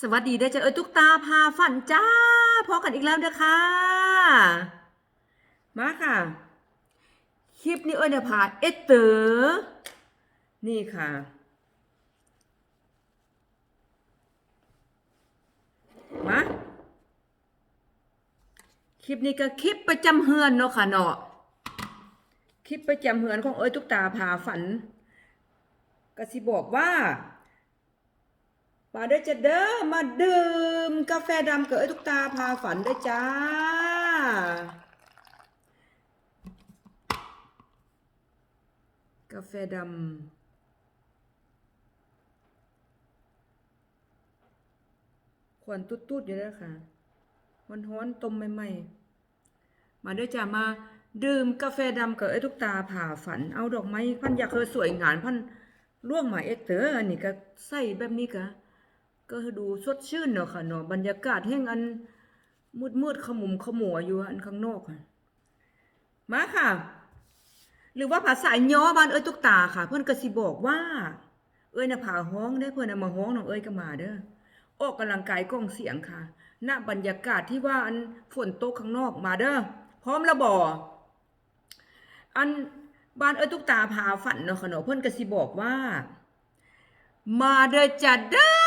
สวัสดีได้อจ้าเอ้ยตุ๊กตาพาฝันจ้าพอกันอีกแล้วเด้อค่ะมาค่ะ คลิปนี้เอ้ยเนี่ยพาเอสเตอร์นี่ค่ะ มาคลิปนี้ก็คลิปประจำเฮือนเนาะค่ะเนาะคลิปประจำเฮือนของเอ้ยตุ๊กตาพาฝันก็สิบอกว่า มาเด้อจ้าเด้อมาดื่ม กาแฟดำเอ้ยทุกตาพาฝันเด้อจ้า กาแฟดำควันตุ๊ดๆอยู่แล้วค่ะฮ้อนๆต้มใหม่ๆ มาเด้อจ้ามาดื่มกาแฟดำกับเอ้ทุกตาผ่าฝัน เอาดอกไม้พันอยากเคยสวยงานพันล่วงหมาเอ็กเตอร์อันนี้ก็ใส่แบบนี้ก็ ก็ดูสดชื่นเนาะค่ะเนาะบรรยากาศแห่งอันมืดมืดขมุมขมัวอยู่อันข้างนอกค่ะมาค่ะ หรือว่าภาษาย่อบ้านเอ้ยตุกตาค่ะ เพื่อนก็สิบอกว่า เอ้ยน่ะผาห้องได้เพื่อนน่ะมาห้องน้องเอ้ยก็มาเด้อออกกำลังกายกล้องเสียงค่ะณบรรยากาศที่ว่าอันฝนตกข้างนอกมาเด้อพร้อมแล้วบ่อันบ้านเอ้ยตุกตาพาฝันเนาะค่ะเนาะเพื่อนก็สิบอกว่า มาเด้อจัดเด้อ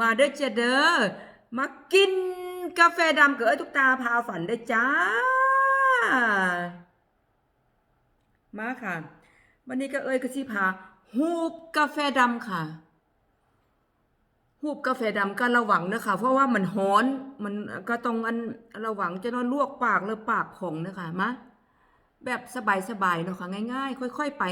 มาเด้อจ้าเด้อมากินกาแฟดำกับเอ้ยทุกตาพาฝันได้จ้า มาค่ะ วันนี้ก็เอ้ยก็สิพาหูบกาแฟดำค่ะหูบกาแฟดำก็ระวังนะคะ เพราะว่ามันฮ้อนมันก็ต้องอันระวังจะนอนลวกปากหรือปากผ่องนะคะมาแบบสบายๆเนาะค่ะง่ายๆ ค่อย ๆ ไป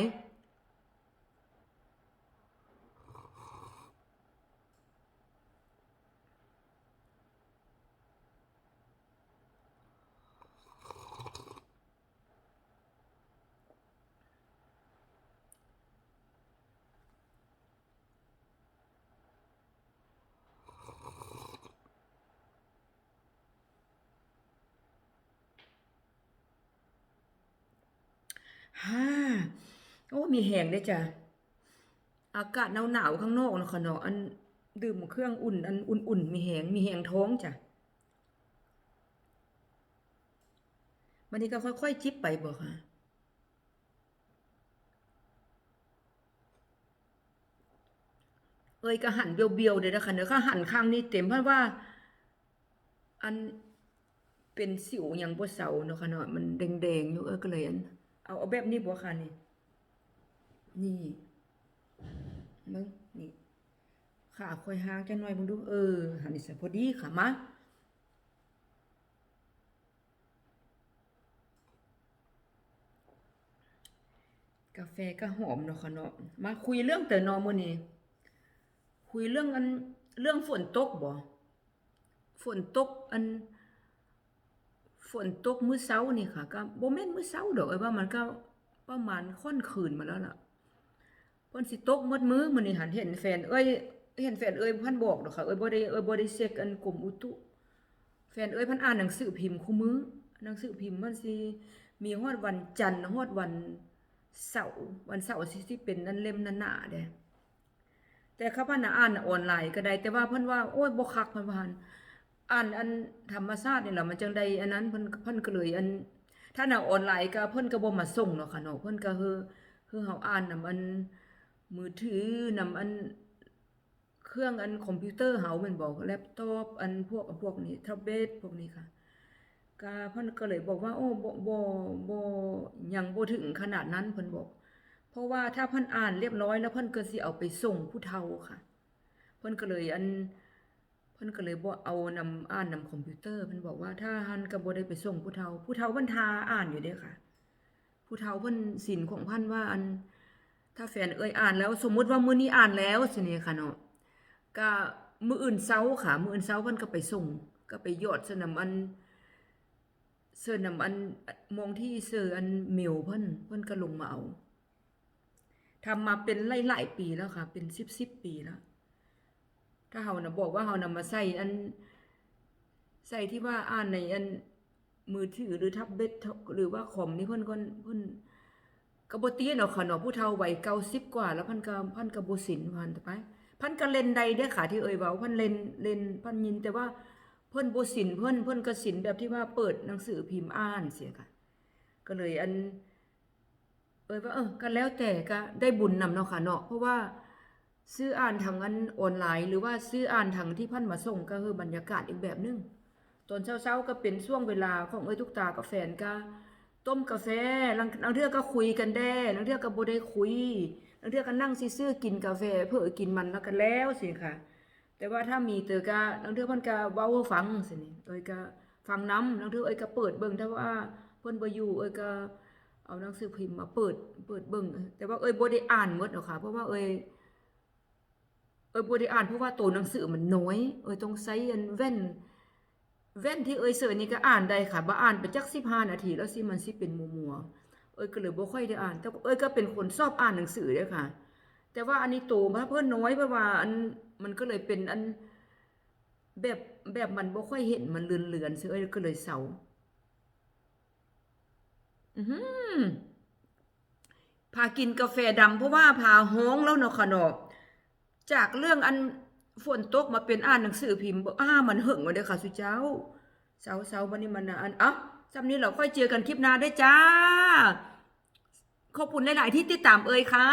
ฮ่าโอ้ มีแหงด้จ้ะ อากาศหนาวๆข้างนอกนะคะเนาะอันดื่มเครื่องอุ่น อันอุ่นๆ มีแหงมีแหงท้องจ้ะวันนี้ก็ค่อยๆ จิบไปบ่ค่ะเอ้ยก็หันเบียวๆเลยนะคะเนอะก็หันข้างนี้เต็มเพราะว่า อันเป็นสิวอย่างบ่เซาเนาะค่ะเนาะมันแดงๆอยู่เอ้ก็เลยอัน เอาเอาแบบนี้บ่ค่ะนี่ นี่มึงนี่ขาค่อยห่างจังหน่อยมึงดูเออหันนี่ซะพอดีค่ะมากาแฟก็หอมเนาะค่ะเนาะมาคุยเรื่องแต่นอมื้อนี้คุยเรื่องอันเรื่องฝนตกบ่ฝนตกอัน ฝนตกมื้อเช้านี่ค่ะ ก็บ่แม่นมื้อเช้าดอกเอ้ว่ามันก็ประมาณค่อนคืนมาแล้วล่ะเพิ่นสิตกหมดมื้อมื้อนี้หันเห็นแฟนเอ้ยเห็นแฟนเอ้ยเพิ่นบอกดอกค่ะเอ้ยบ่ได้เอ้ยบ่ได้เช็คอันกรมอุตุแฟนเอ้ยเพิ่นอ่านหนังสือพิมพ์คู่มื้อหนังสือพิมพ์มันสิมีฮอดวันจันทร์ฮอดวันเสาร์วันเสาร์สิสิเป็นนั่นเล่มนั้นหนาเด้แต่เขาว่าน่ะอ่านออนไลน์ก็ได้แต่ว่าเพิ่นว่าโอ้ยบ่คักเพิ่นว่าหั่น อ่านอันธรรมชาตินี่แหละมันจังได้อันนั้นเพิ่นเพิ่นก็เลยอัน ถ้าหนาออนไลน์ก็เพิ่นก็บ่มาส่งเนาะค่ะเนาะเพิ่นก็คือคือเฮาอ่านนำอันมือถือนำอันเครื่องอันคอมพิวเตอร์เฮาแม่นบ่แล็ปท็อปอันพวกพวกนี้แท็บเล็ตพวกนี้ค่ะก็เพิ่นก็เลยบอกว่า โอ้บ่บ่บ่ยังบ่ถึงขนาดนั้นเพิ่นบอก เพราะว่าถ้าเพิ่นอ่านเรียบร้อยแล้วเพิ่นก็สิเอาไปส่งผู้เฒ่าค่ะ เพิ่นก็เลยอัน เพิ่นก็เลยบ่เอานำอ่านนำคอมพิวเตอร์เพิ่นบอกว่าถ้าหันก็บ่ได้ไปส่งผู้เฒ่า ผู้เฒ่าเพิ่นทาอ่านอยู่เด้ค่ะ ผู้เฒ่าเพิ่นศีลของเพิ่นว่าอัน ถ้าแฟนเอ่ยอ่านแล้ว สมมุติว่ามื้อนี้อ่านแล้วสินี่ค่ะเนาะก็มื้ออื่นเช้าค่ะ มื้ออื่นเช้าเพิ่นก็ไปส่ง ก็ไปยอดสนำอันเสื้อนำอันมองที่เสื้ออันเมลเพิ่นเพิ่นก็ลงมาเอาทำมาเป็นหลายๆปีแล้วค่ะ เป็น10ๆปีแล้ว ถ้าเฮานะบอกว่าเฮานำมาใส่อันใส่ที่ว่าอ่านในอันมือถือหรือแท็บเล็ตหรือว่าคอมนี่เพิ่นก็เพิ่นก็บ่ตีเนาะค่ะเนาะผู้เฒ่าวัย90กว่า แล้วพิ่นก็เพิ่นก็บ่สินพันไปพิ่นก็เลนใดเด้อค่ะที่เอ่ยเว้าพิ่นเลนเลนพิ่นยินแต่ว่าเพิ่นบ่สินเพิ่นเพิ่นก็สินแบบที่ว่าเปิดหนังสือพิมพ์อ่านเสียค่ะ ก็เลยอัน เอ่ยว่าเออก็แล้วแต่ก็ได้บุญนำเนาะค่ะเนาะเพราะว่า ซื้ออ่านทางอันออนไลน์ หรือว่าซื้ออ่านทางที่พันมาส่งก็คือบรรยากาศอีกแบบหนึงตอนเช้าๆก็เป็นช่วงเวลาของเอ้ยทุกตากับแฟนก็ต้มกาแฟลางลางเทือก็คุยกันแด้ลางเทือก็บ่ได้คุยลางเทือก็นั่งซื่อกินกาแฟ เพื่อกินมันแล้วก็แล้วสิค่ะ แต่ว่าถ้ามีเตอก็ลางเทือพิ่นก็เว้าให้ฟังสินี่เอ้ยก็ฟังน้ำลางเทือเอ้ยก็เปิดเบิ่งถ้าว่าเพิ่นบ่อยู่เอ้ยก็เอาหนังสือพิมพ์มาเปิดเปิดเบิ่งแต่ว่าเอ้ยบ่ได้อ่านหมดหรอกค่ะเพราะว่าเอ้ย เอ้ยบ่ได้อ่านเพราะว่าตัวหนังสือมันน้อย เอ้ยต้องใช้อันแว่นแว่นที่เอ้ยเสิร์นี่ก็อ่านได้ค่ะบ่อ่านไปจัก15นาทีแล้วสิมันสิเป็นมัวๆเอ้ยก็เลยบ่ค่อยได้อ่าน แต่เอ้ยก็เป็นคนชอบอ่านหนังสือเด้อค่ะ แต่ว่าอันนี้โตมาเพิ่นน้อยเพราะว่าอันมันก็เลยเป็นอันแบบแบบมันบ่ค่อยเห็นมันเลือนๆซื่อเอ้ยก็เลยเศร้าอือพากินกาแฟดำเพราะว่าพาฮ้องแล้วเนาะค่ะเนาะ จากเรื่องอันฝนตกมาเป็นอ่านหนังสือพิมพ์บ่อ้ามันหึงมาเด้ค่ะสุเจ้าเสาๆวันนี้มันน่ะอันเอ้าจำนี้เราค่อยเจอกันคลิปหน้าได้จ้า ขอบคุณหลาย ๆ ที่ติดตามเอ่ยค่ะ